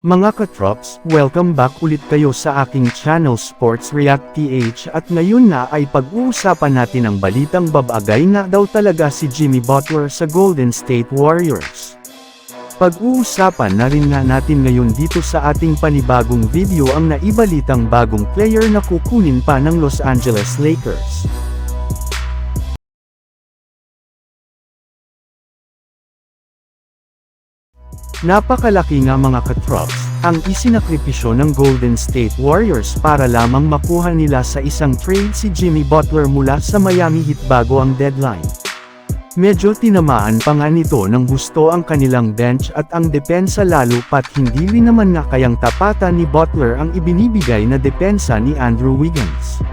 Mga katrops, welcome back ulit kayo sa aking channel Sports React PH at ngayon na ay pag-uusapan natin ang balitang babagay nga daw talaga si Jimmy Butler sa Golden State Warriors. Pag-uusapan na rin nga natin ngayon dito sa ating panibagong video ang naibalitang bagong player na kukunin pa ng Los Angeles Lakers. Napakalaki nga mga katrops, ang isinakripisyo ng Golden State Warriors para lamang makuha nila sa isang trade si Jimmy Butler mula sa Miami Heat bago ang deadline. Medyo tinamaan pa nga nito ng gusto ang kanilang bench at ang depensa lalo pat hindi rin naman nga kayang tapatan ni Butler ang ibinibigay na depensa ni Andrew Wiggins.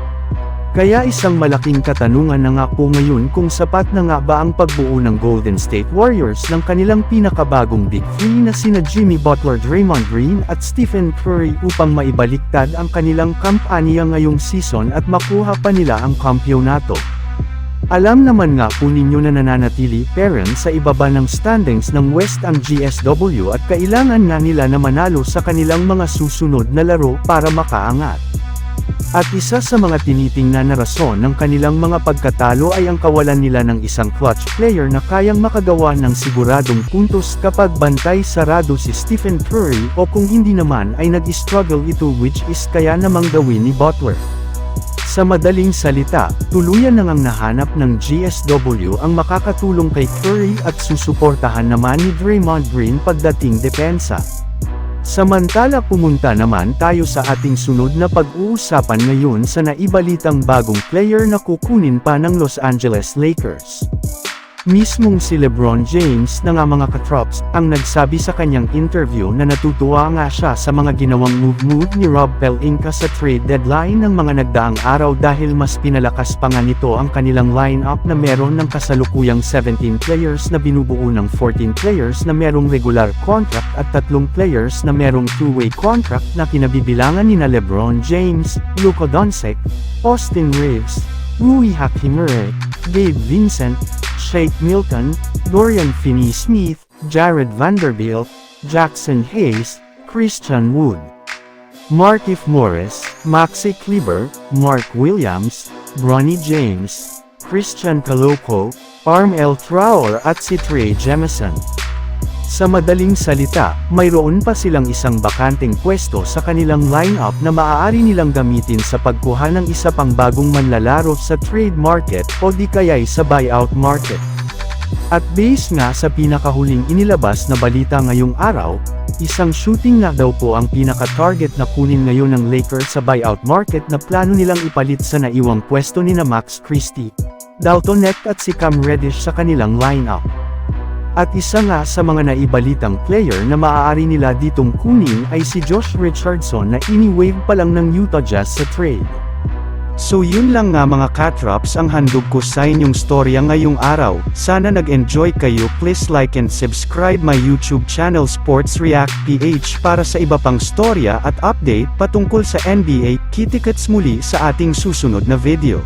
Kaya isang malaking katanungan na nga po ngayon kung sapat na nga ba ang pagbuo ng Golden State Warriors ng kanilang pinakabagong Big Three na sina Jimmy Butler, Draymond Green at Stephen Curry upang maibaliktad ang kanilang kampanya ngayong season at makuha pa nila ang kampyonato. Alam naman nga po ninyo na nananatili parent sa ibaba ng standings ng West ang GSW at kailangan nga nila na manalo sa kanilang mga susunod na laro para makaangat. At isa sa mga tinitingnan na rason ng kanilang mga pagkatalo ay ang kawalan nila ng isang clutch player na kayang makagawa ng siguradong puntos kapag bantay sarado si Stephen Curry o kung hindi naman ay nag-struggle ito which is kaya namang gawin ni Butler. Sa madaling salita, tuluyan na ngang nahanap ng GSW ang makakatulong kay Curry at susuportahan naman ni Draymond Green pagdating depensa. Samantala pumunta naman tayo sa ating sunod na pag-uusapan ngayon sa naibalitang bagong player na kukunin pa ng Los Angeles Lakers. Mismong si Lebron James na nga mga katrops, ang nagsabi sa kanyang interview na natutuwa nga siya sa mga ginawang move-move ni Rob Pelinka sa trade deadline ng mga nagdaang araw dahil mas pinalakas pa nga nito ang kanilang lineup na meron ng kasalukuyang 17 players na binubuo ng 14 players na merong regular contract at tatlong players na merong two-way contract na kinabibilangan ni na Lebron James, Luka Doncic, Austin Reeves, Rui Hachimura, Gabe Vincent, Shake Milton, Dorian Finney-Smith, Jared Vanderbilt, Jackson Hayes, Christian Wood, Markif Morris, Maxi Kleber, Mark Williams, Bronny James, Christian Caloco, Arm L. Trower at si Trey Jemison. Sa madaling salita, mayroon pa silang isang bakanteng pwesto sa kanilang lineup na maaari nilang gamitin sa pagkuha ng isa pang bagong manlalaro sa trade market o di kaya'y sa buyout market. At base nga sa pinakahuling inilabas na balita ngayong araw, isang shooting nga daw po ang pinaka-target na kunin ngayon ng Lakers sa buyout market na plano nilang ipalit sa naiwang pwesto ni na Max Christie, Dalton Neck at si Cam Reddish sa kanilang lineup. At isa nga sa mga naibalitang player na maaari nila ditong kunin ay si Josh Richardson na ini-wave pa lang ng Utah Jazz sa trade. So yun lang nga mga katrops ang handog ko sa inyong storya ngayong araw. Sana nag-enjoy kayo please like and subscribe my YouTube channel Sports React PH para sa iba pang storya at update patungkol sa NBA. Kitikets muli sa ating susunod na video.